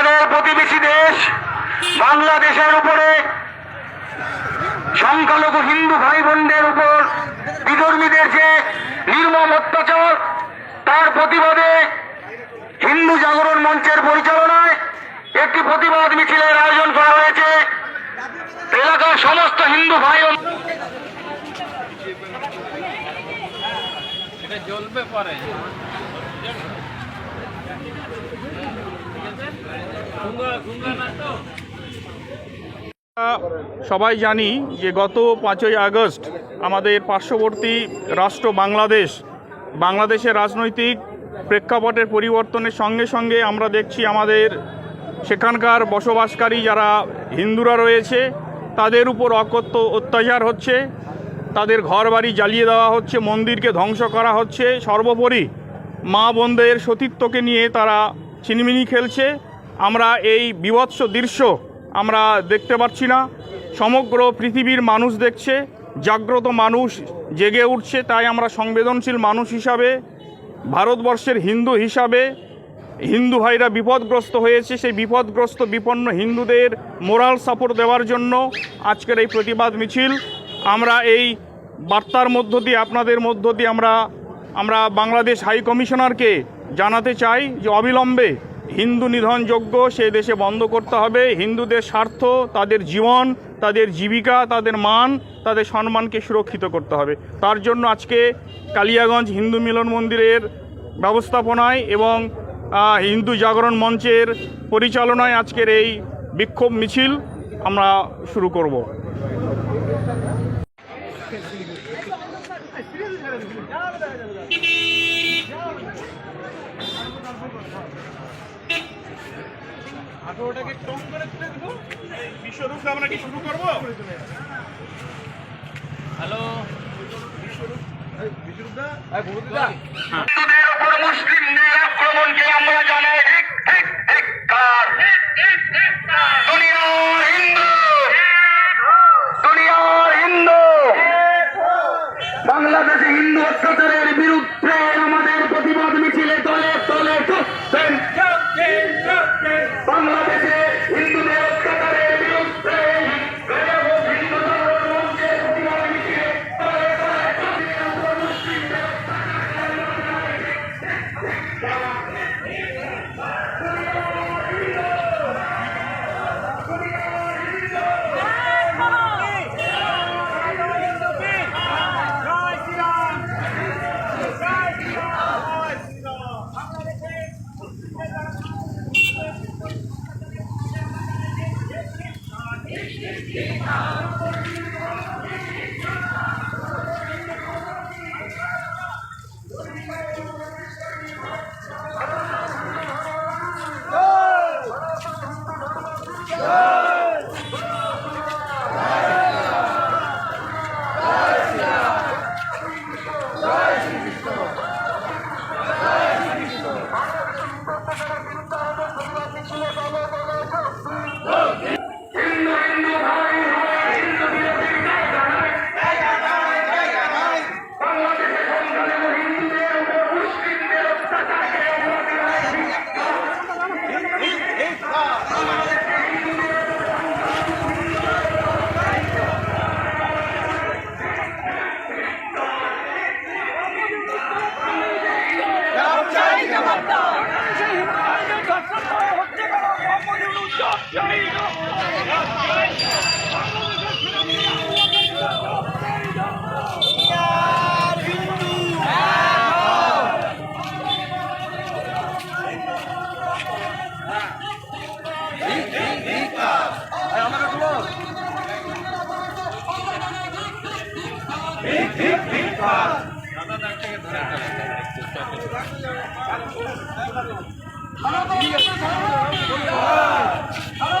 আমাদের প্রতিবেশী দেশ, বাংলাদেশের উপরে সংখ্যালঘু হিন্দু ভাই বোনদের উপর বিধর্মীদের যে নির্মম অত্যাচার, তার প্রতিবাদে হিন্দু জাগরণ মঞ্চের পরিচালনায় একটি প্রতিবাদ মিছিলের আয়োজন করা হয়েছে। এলাকার সমস্ত হিন্দু ভাই জ্বলবে পরে। সবাই জানি যে গত পাঁচই আগস্ট আমাদের পার্শ্ববর্তী রাষ্ট্র বাংলাদেশ, বাংলাদেশের রাজনৈতিক প্রেক্ষাপটের পরিবর্তনের সঙ্গে সঙ্গে আমরা দেখছি আমাদের সেখানকার বসবাসকারী যারা হিন্দুরা রয়েছে, তাদের উপর অকথ্য অত্যাচার হচ্ছে, তাদের ঘরবাড়ি জ্বালিয়ে দেওয়া হচ্ছে, মন্দিরকে ধ্বংস করা হচ্ছে, সর্বোপরি মা বোনদের সতীত্বকে নিয়ে তারা ছিনিমিনি খেলছে। আমরা এই বিভৎস দৃশ্য আমরা দেখতে পাচ্ছি না। সমগ্র পৃথিবীর মানুষ দেখছে, জাগ্রত মানুষ জেগে উঠছে, তাই আমরা সংবেদনশীল মানুষ হিসাবে, ভারতবর্ষের হিন্দু হিসাবে হিন্দু ভাইরা বিপদগ্রস্ত হয়েছে। সেই বিপদগ্রস্ত, বিপন্ন হিন্দুদের মোরাল সাপোর্ট দেওয়ার জন্য আজকের এই প্রতিবাদ মিছিল। আমরা এই বার্তার মধ্য দিয়ে, আপনাদের মধ্য দিয়ে আমরা আমরা বাংলাদেশ হাই কমিশনারকে জানাতে চাই যে অবিলম্বে হিন্দু নিধনযোগ্য সে দেশে বন্ধ করতে হবে। হিন্দুদের স্বার্থ, তাদের জীবন, তাদের জীবিকা, তাদের মান, তাদের সম্মানকে সুরক্ষিত করতে হবে। তার জন্য আজকে কালিয়াগঞ্জ হিন্দু মিলন মন্দিরের ব্যবস্থাপনায় এবং হিন্দু জাগরণ মঞ্চের পরিচালনায় আজকের এই বিক্ষোভ মিছিল আমরা শুরু করব। বিশ্বরূপ আমরা কি শুরু করব? হ্যালো? হিন্দুদের উপর মুসলিমদের আক্রমণকে আমরা জানাই হিন্দু ভারত